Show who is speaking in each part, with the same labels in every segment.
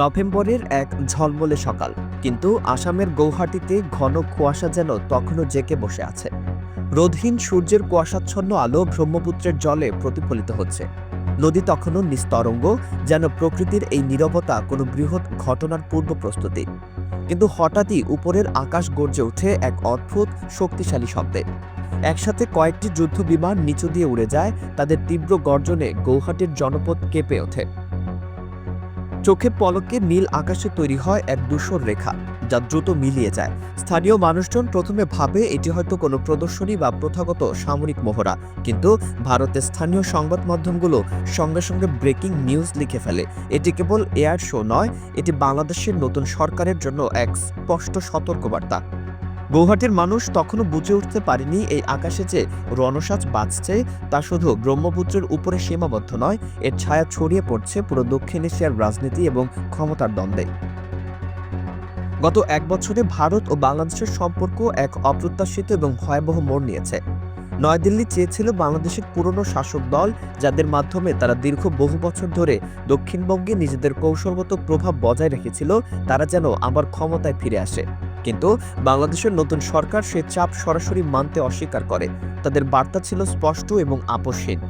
Speaker 1: নভেম্বরের এক ঝলমলে সকাল, কিন্তু আসামের গৌহাটিতে ঘন কুয়াশা যেন তখনও জেকে বসে আছে। রোধহীন সূর্যের কুয়াশাচ্ছন্ন আলো ব্রহ্মপুত্রের জলে প্রতিফলিত হচ্ছে। নদী তখনও নিস্তরঙ্গ, যেন প্রকৃতির এই নীরবতা কোনো বৃহৎ ঘটনার পূর্ব প্রস্তুতি। কিন্তু হঠাৎই উপরের আকাশ গর্জে ওঠে এক অদ্ভুত, শক্তিশালী শব্দে। একসাথে কয়েকটি যুদ্ধ বিমান নিচু দিয়ে উড়ে যায়, তাদের তীব্র গর্জনে গৌহাটির জনপদ কেঁপে ওঠে। চোখে পলকে নীল আকাশে তৈরি হয় এক দূষণ রেখা, যা দ্রুত মিলিয়ে যায়। স্থানীয় মানুষজন প্রথমে ভাবে এটি হয়তো কোনো প্রদর্শনী বা প্রথাগত সামরিক মহড়া, কিন্তু ভারতের স্থানীয় সংবাদ মাধ্যমগুলো সঙ্গে সঙ্গে ব্রেকিং নিউজ লিখে ফেলে। এটি কেবল এয়ার শো নয়, এটি বাংলাদেশের নতুন সরকারের জন্য এক স্পষ্ট সতর্কবার্তা। গৌহাটির মানুষ তখনও বুঝে উঠতে পারেনি এই আকাশে যে রণসাজ বাঁচছে তা শুধু ব্রহ্মপুত্রের উপরে সীমাবদ্ধ নয়, এর ছায়া ছড়িয়ে পড়ছে পুরো দক্ষিণ এশিয়ার রাজনীতি এবং ক্ষমতার দ্বন্দ্বে। গত এক বছরে ভারত ও বাংলাদেশের সম্পর্ক এক অপ্রত্যাশিত এবং ভয়াবহ মোড় নিয়েছে। নয়াদিল্লি চেয়েছিল বাংলাদেশের পুরনো শাসক দল, যাদের মাধ্যমে তারা দীর্ঘ বহু বছর ধরে দক্ষিণবঙ্গে নিজেদের কৌশলগত প্রভাব বজায় রেখেছিল, তারা যেন আবার ক্ষমতায় ফিরে আসে। কিন্তু বাংলাদেশের নতুন সরকার সে চাপ সরাসরি মানতে অস্বীকার করে। তাদের বার্তা ছিল স্পষ্ট এবং আপোষহীন।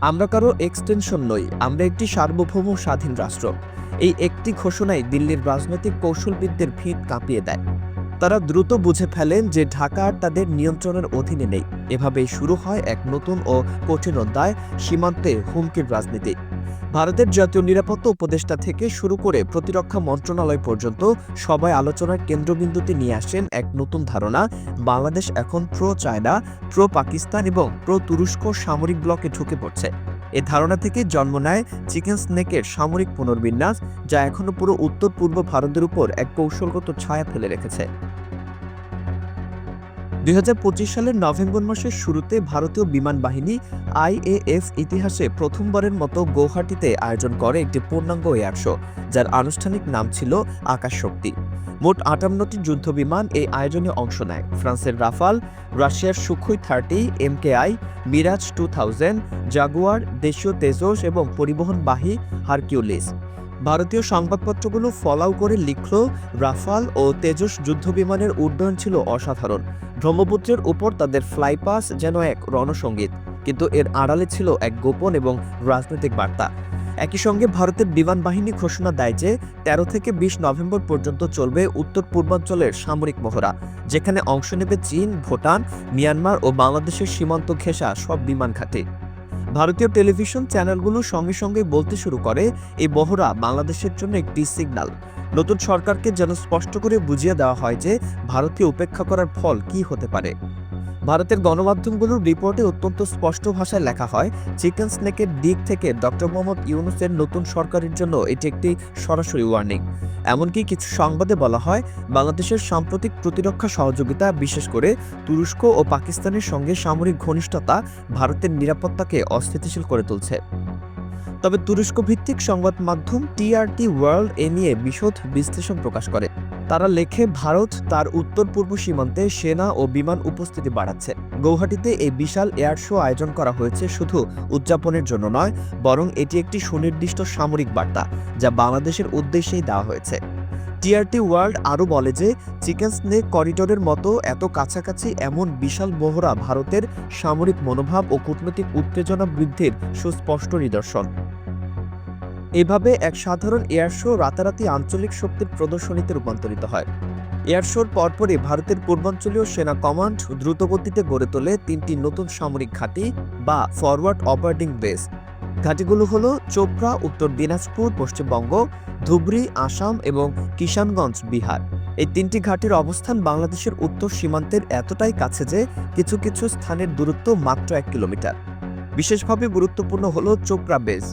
Speaker 1: আমরা কারও এক্সটেনশন নই, আমরা একটি সার্বভৌম স্বাধীন রাষ্ট্র। এই একটি ঘোষণায় দিল্লির রাজনৈতিক কৌশলবিদদের ভিত কাঁপিয়ে দেয়। তারা দ্রুত বুঝে ফেলেন যে ঢাকা আর তাদের নিয়ন্ত্রণের অধীনে নেই। এভাবেই শুরু হয় এক নতুন ও কঠিন অধ্যায়, সীমান্তে হুমকির রাজনীতি। ভারতের জাতীয় নিরাপত্তা উপদেষ্টা থেকে শুরু করে প্রতিরক্ষা মন্ত্রণালয় পর্যন্ত সবাই আলোচনার কেন্দ্রবিন্দুতে নিয়ে আসেন এক নতুন ধারণা। বাংলাদেশ এখন প্রো চায়না প্রো পাকিস্তান এবং প্রো তুরস্ক সামরিক ব্লকে ঢুকে পড়ছে। এ ধারণা থেকে জন্ম নেয় চিকেন স্নেকের সামরিক পুনর্বিন্যাস, যা এখনও পুরো উত্তর পূর্ব ভারতের উপর এক কৌশলগত ছায়া ফেলে রেখেছে। দুই হাজার পঁচিশ সালের নভেম্বর মাসের শুরুতে ভারতীয় বিমান বাহিনী আইএএফ ইতিহাসে প্রথমবারের মতো গৌহাটিতে আয়োজন করে একটি পূর্ণাঙ্গ এয়ার শো, যার আনুষ্ঠানিক নাম ছিল আকাশ শক্তি মোট আটান্নটি যুদ্ধবিমান এই আয়োজনে অংশ নেয়। ফ্রান্সের রাফাল, রাশিয়ার Sukhoi thirty MKI Mirage two thousand, Jaguar, দেশীয় তেজস এবং পরিবহনবাহী হারকিউলিস। ভারতীয় সংবাদপত্রগুলো ফলাও করে লিখল, রাফাল ও তেজস যুদ্ধবিমানের উড্ডয়ন ছিল অসাধারণ। ব্রহ্মপুত্রের উপর তাদের ফ্লাইপাস যেন এক রণসঙ্গীত, কিন্তু এর আড়ালে ছিল এক গোপন এবং রাজনৈতিক বার্তা। একই সঙ্গে ভারতের বিমান বাহিনী ঘোষণা দেয় যে, তেরো থেকে বিশ নভেম্বর পর্যন্ত চলবে উত্তর পূর্বাঞ্চলের সামরিক মহড়া, যেখানে অংশ নেবে চীন, ভুটান, মিয়ানমার ও বাংলাদেশের সীমান্ত ঘেঁষা সব বিমান ঘাঁটি। ভারতীয় টেলিভিশন চ্যানেলগুলো সঙ্গে সঙ্গে বলতে শুরু করে, এই বহরা বাংলাদেশের জন্য একটি সিগন্যাল। নতুন সরকারকে যেন স্পষ্ট করে বুঝিয়ে দেওয়া হয় যে ভারতীয় উপেক্ষা করার ফল কি হতে পারে। ভারতের গণমাধ্যমগুলোর রিপোর্টে অত্যন্ত স্পষ্ট ভাষায় লেখা হয়, চিকেন স্নেকের দিক থেকে ডক্টর মোহাম্মদ ইউনুসের নতুন সরকারের জন্য এটি একটি সরাসরি ওয়ার্নিং এমনকি কিছু সংবাদে বলা হয়, বাংলাদেশের সাম্প্রতিক প্রতিরক্ষা সহযোগিতা, বিশেষ করে তুরস্ক ও পাকিস্তানের সঙ্গে সামরিক ঘনিষ্ঠতা, ভারতের নিরাপত্তাকে অস্থিতিশীল করে তুলছে। তবে তুরস্ক ভিত্তিক সংবাদ মাধ্যম টিআরটি ওয়ার্ল্ড এ নিয়ে বিশদ বিশ্লেষণ প্রকাশ করে। তারা লেখে, ভারত তার উত্তর পূর্ব সীমান্তে সেনা ও বিমান উপস্থিতি বাড়াচ্ছে। গৌহাটিতে এই বিশাল এয়ার শো আয়োজন করা হয়েছে শুধু উদযাপনের জন্য নয়, বরং এটি একটি সুনির্দিষ্ট সামরিক বার্তা, যা বাংলাদেশের উদ্দেশ্যেই দেওয়া হয়েছে। টিআরটি ওয়ার্ল্ড আরও বলে যে, চিকেন স্নেক করিডোরের মতো এত কাছাকাছি এমন বিশাল মহড়া ভারতের সামরিক মনোভাব ও কূটনৈতিক উত্তেজনা বৃদ্ধির সুস্পষ্ট নিদর্শন। এভাবে এক সাধারণ এয়ার শো রাতারাতি আঞ্চলিক শক্তির প্রদর্শনীতে রূপান্তরিত হয়। এয়ার শোর পরপরই ভারতের পূর্বাঞ্চলীয় সেনা কমান্ড দ্রুতগতিতে গড়ে তোলে তিনটি নতুন সামরিক ঘাঁটি বা ফরওয়ার্ড অপারেটিং বেস। ঘাঁটিগুলো হলো চোপড়া, উত্তর দিনাজপুর, পশ্চিমবঙ্গ, ধুবড়ি, আসাম এবং কিষানগঞ্জ, বিহার। এই তিনটি ঘাটির অবস্থান বাংলাদেশের উত্তর সীমান্তের এতটাই কাছে যে কিছু কিছু স্থানের দূরত্ব মাত্র এক কিলোমিটার। বিশেষভাবে গুরুত্বপূর্ণ হল চোপড়া বেজ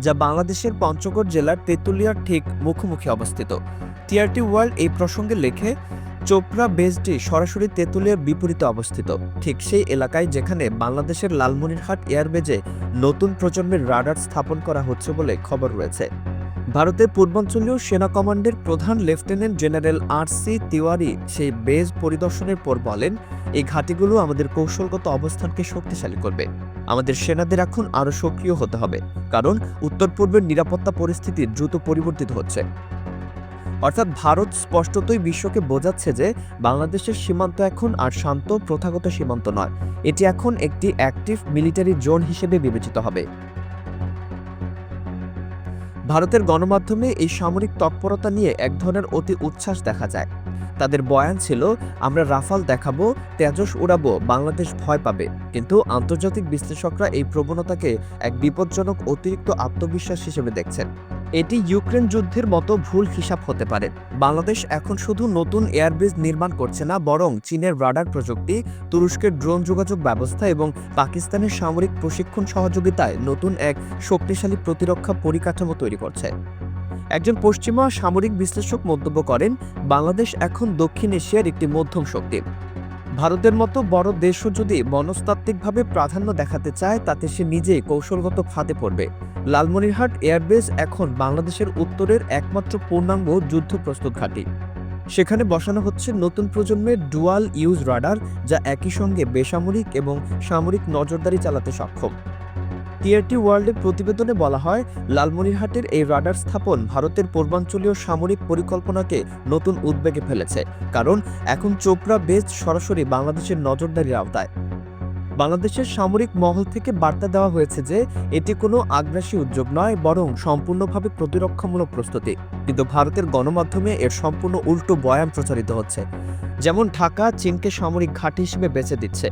Speaker 1: যা বাংলাদেশের পঞ্চগড় জেলার তেঁতুলিয়ার ঠিক মুখোমুখি অবস্থিত। টিআরটি ওয়ার্ল্ড এই প্রসঙ্গে লেখে চোপড়া বেসটি সরাসরি তেঁতুলিয়ার বিপরীতে অবস্থিত। ঠিক সেই এলাকায় যেখানে বাংলাদেশের লালমনিরহাট এয়ারবেজে নতুন প্রজন্মের রাডার স্থাপন করা হচ্ছে বলে খবর রয়েছে। ভারতের পূর্বাঞ্চলীয় সেনা কমান্ডের প্রধান lieutenant general R C Tiwari সেই বেজ পরিদর্শনের পর বলেন, এই ঘাঁটিগুলো আমাদের কৌশলগত অবস্থানকে শক্তিশালী করবে। আমাদের সেনাদের এখন আরও সক্রিয় হতে হবে, কারণ উত্তর পূর্বের নিরাপত্তা পরিস্থিতি দ্রুত পরিবর্তিত হচ্ছে। অর্থাৎ ভারত স্পষ্টতই বিশ্বকে বোঝাচ্ছে যে বাংলাদেশের সীমান্ত এখন আর শান্ত, প্রথাগত সীমান্ত নয়। এটি এখন একটি অ্যাক্টিভ মিলিটারি জোন হিসেবে বিবেচিত হবে। ভারতের গণমাধ্যমে এই সামরিক তৎপরতা নিয়ে এক ধরনের অতি উচ্ছ্বাস দেখা যায়। তাদের বয়ান ছিল, আমরা রাফাল দেখাবো, তেজস উড়াবো, বাংলাদেশ ভয় পাবে। কিন্তু আন্তর্জাতিক বিশ্লেষকরা এই প্রবণতাকে এক বিপজ্জনক অতিরিক্ত আত্মবিশ্বাস হিসেবে দেখছেন। এটি ইউক্রেন যুদ্ধের মতো ভুল হিসাব হতে পারে। বাংলাদেশ এখন শুধু নতুন এয়ারবেস নির্মাণ করছে না, বরং চীনের রাডার প্রযুক্তি, তুরস্কের ড্রোন যোগাযোগ ব্যবস্থা এবং পাকিস্তানের সামরিক প্রশিক্ষণ সহযোগিতায় নতুন এক শক্তিশালী প্রতিরক্ষা পরিকাঠামো তৈরি করছে। একজন পশ্চিমা সামরিক বিশ্লেষক মন্তব্য করেন, বাংলাদেশ এখন দক্ষিণ এশিয়ার একটি মধ্যম শক্তি। ভারতের মতো বড় দেশও যদি মনস্তাত্ত্বিকভাবে প্রাধান্য দেখাতে চায়, তাতে সে নিজেই কৌশলগত ফাঁদে পড়বে। লালমনিরহাট এয়ারবেস এখন বাংলাদেশের উত্তরের একমাত্র পূর্ণাঙ্গ যুদ্ধ প্রস্তুত ঘাঁটি। সেখানে বসানো হচ্ছে নতুন প্রজন্মের ডুয়াল ইউজ রাডার, যা একই সঙ্গে বেসামরিক এবং সামরিক নজরদারি চালাতে সক্ষম। টিআরটি ওয়ার্ল্ডের প্রতিবেদনে বলা হয়, লালমনিরহাটের এই রাডার স্থাপন ভারতের পূর্বাঞ্চলীয় সামরিক পরিকল্পনাকে নতুন উদ্বেগে ফেলেছে, কারণ এখন চোপড়া বেস সরাসরি বাংলাদেশের নজরদারির আওতায়। বাংলাদেশের সামরিক মহল থেকে বার্তা দেওয়া হয়েছে যে, এটি কোনো আগ্রাসী উদ্যোগ নয়, বরং সম্পূর্ণভাবে প্রতিরক্ষামূলক প্রস্তুতি, কিন্তু ভারতের গণমাধ্যমে এর সম্পূর্ণ উল্টো বয়ান প্রচারিত হচ্ছে, যেমন ঢাকা চীনকে সামরিক ঘাঁটি হিসেবে বেছে দিচ্ছে।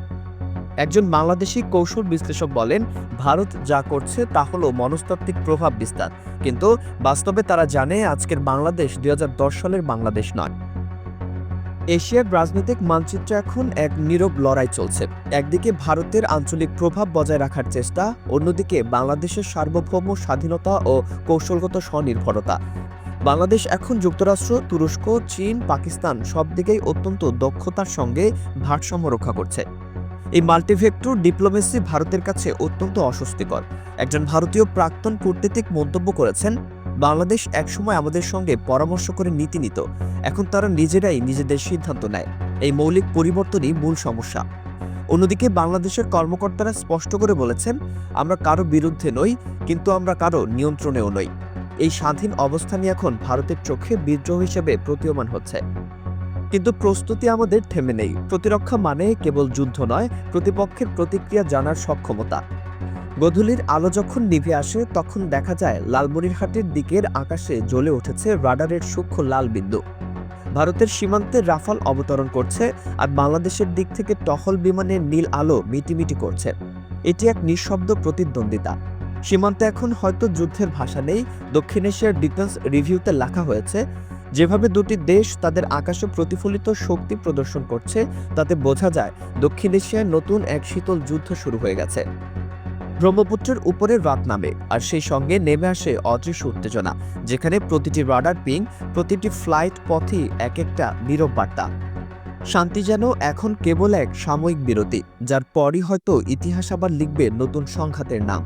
Speaker 1: একজন বাংলাদেশি কৌশল বিশ্লেষক বলেন, ভারত যা করছে তা হলো মনস্তাত্ত্বিক প্রভাব বিস্তার। কিন্তু বাস্তবে তারা জানে আজকের বাংলাদেশ দুই হাজার দশ সালের বাংলাদেশ নয়। এশিয়ার রাজনৈতিক মানচিত্রে এখন এক নীরব লড়াই চলছে। একদিকে ভারতের আঞ্চলিক প্রভাব বজায় রাখার চেষ্টা, অন্যদিকে বাংলাদেশের সার্বভৌম স্বাধীনতা ও কৌশলগত স্বনির্ভরতা। বাংলাদেশ এখন যুক্তরাষ্ট্র, তুরস্ক, চীন, পাকিস্তান সব দিকেই অত্যন্ত দক্ষতার সঙ্গে ভারসাম্য রক্ষা করছে। এই মাল্টিভেক্টর ডিপ্লোমেসি ভারতের কাছে অত্যন্ত অস্বস্তিকর। একজন ভারতীয় প্রাক্তন কূটনীতিক মন্তব্য করেছেন, বাংলাদেশ একসময় আমাদের সঙ্গে পরামর্শ করে নীতি নিত, এখন তারা নিজেরাই নিজেদের সিদ্ধান্ত নেয়। এই মৌলিক পরিবর্তনই মূল সমস্যা। অন্যদিকে বাংলাদেশের কর্মকর্তারা স্পষ্ট করে বলেছেন, আমরা কারও বিরুদ্ধে নই, কিন্তু আমরা কারও নিয়ন্ত্রণেও নই। এই স্বাধীন অবস্থানই এখন ভারতের চোখে বিদ্রোহ হিসেবে প্রতীয়মান হচ্ছে। কিন্তু প্রস্তুতি আমাদের থেমে নেই। প্রতিরক্ষা মানে কেবল যুদ্ধ নয়, প্রতিপক্ষের প্রতিক্রিয়া জানার সক্ষমতা। গধূলির আলো যখন নিভে আসে, তখন দেখা যায় লালমনিরহাটের দিকের আকাশে জ্বলে উঠেছে রাডারের সূক্ষ্ম লাল বিন্দু। ভারতের সীমান্তে রাফাল অবতরণ করছে আর বাংলাদেশের দিক থেকে টহল বিমানের নীল আলো মিটিমিটি করছে। এটি এক নিঃশব্দ প্রতিদ্বন্দ্বিতা। সীমান্তে এখন হয়তো যুদ্ধের ভাষা নেই। দক্ষিণ এশিয়ার ডিফেন্স রিভিউতে লেখা হয়েছে যেভাবে দুটি দেশ তাদের আকাশে প্রতিফলিত শক্তি প্রদর্শন করছে, তাতে বোঝা যায় দক্ষিণ এশিয়ায় নতুন এক শীতল যুদ্ধ শুরু হয়ে গেছে। ব্রহ্মপুত্রের উপরে রাত নামে আর সেই সঙ্গে নেমে আসে অদৃশ্য উত্তেজনা, যেখানে প্রতিটি রাডার পিং প্রতিটি ফ্লাইট পথই এক একটা নীরব বার্তা। শান্তি যেন এখন কেবল এক সাময়িক বিরতি, যার পরই হয়তো ইতিহাস আবার লিখবে নতুন সংঘাতের নাম।